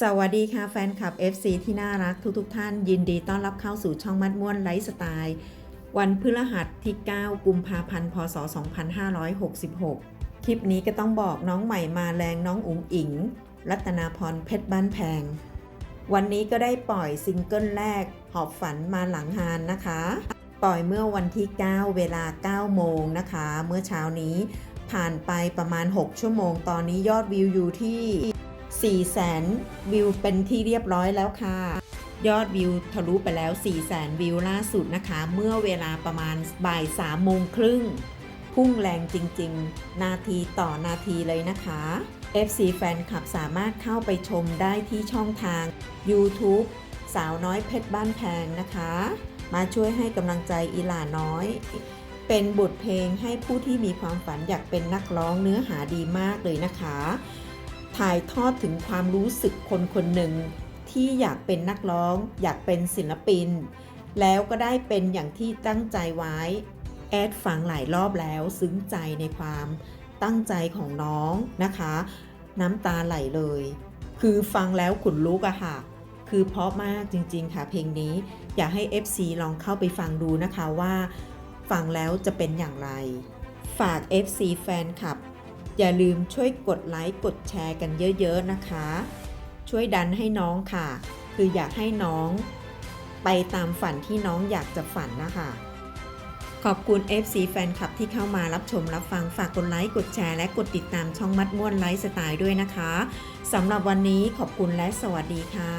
สวัสดีค่ะแฟนคลับ FC ที่น่ารักทุกๆทท่าน ยินดีต้อนรับเข้าสู่ช่องมัดม่วนไลฟ์สไตล์ วันพฤหัสที่ 9 กุมภาพันธ์ พศ 2566 คลิปนี้ก็ต้องบอกน้องใหม่มาแรงน้องอุ๋งอิง รัตนาพรเพชรบ้านแพง วันนี้ก็ได้ปล่อยซิงเกิลแรก หอบฝันมาหลังฮานนะคะ ปล่อยเมื่อวันที่ 9 เวลา 9 โมงนะคะ เมื่อเช้านี้ผ่านไปประมาณ 6 ชั่วโมง ตอนนี้ยอดวิวอยู่ที่ 4แสนวิวเป็นที่เรียบร้อยแล้วค่ะ ยอดวิวทะลุไปแล้ว4แสนวิวล่าสุดนะคะ เมื่อเวลาประมาณบ่าย3โมงครึ่ง พุ่งแรงจริงๆ นาทีต่อนาทีเลยนะคะ FC แฟนคลับสามารถเข้าไปชมได้ที่ช่องทาง YouTube สาวน้อยเพชรบ้านแพงนะคะ มาช่วยให้กำลังใจอีหลาน้อย เป็นบทเพลงให้ผู้ที่มีความฝันอยากเป็นนักร้องเนื้อหาดีมากเลยนะคะ ถ่ายทอดถึงความรู้สึกคนคนหนึ่ง ที่อยากเป็นนักร้อง อยากเป็นศิลปิน แล้วก็ได้เป็นอย่างที่ตั้งใจไว้ แอดฟังหลายรอบแล้วซึ้งใจในความตั้งใจของน้องนะคะ น้ำตาไหลเลย คือฟังแล้วขุนลุกอะค่ะ คือเพราะมากจริงๆค่ะเพลงนี้ อยากให้ FC ลองเข้าไปฟังดูนะคะว่า ฟังแล้วจะเป็นอย่างไร ฝาก FC แฟนคลับ อย่าลืมช่วยกดไลค์กดแชร์กันเยอะๆนะคะ ช่วยดันให้น้องค่ะ คืออยากให้น้อง ไปตามฝันที่น้องอยากจะฝันนะคะขอบคุณ FC แฟนคลับที่เข้ามารับชมรับฟังฝากกดไลค์ กดแชร์ และกดติดตามช่องมัดม่วนไลฟ์สไตล์ด้วยนะคะ สำหรับวันนี้ขอบคุณและสวัสดีค่ะ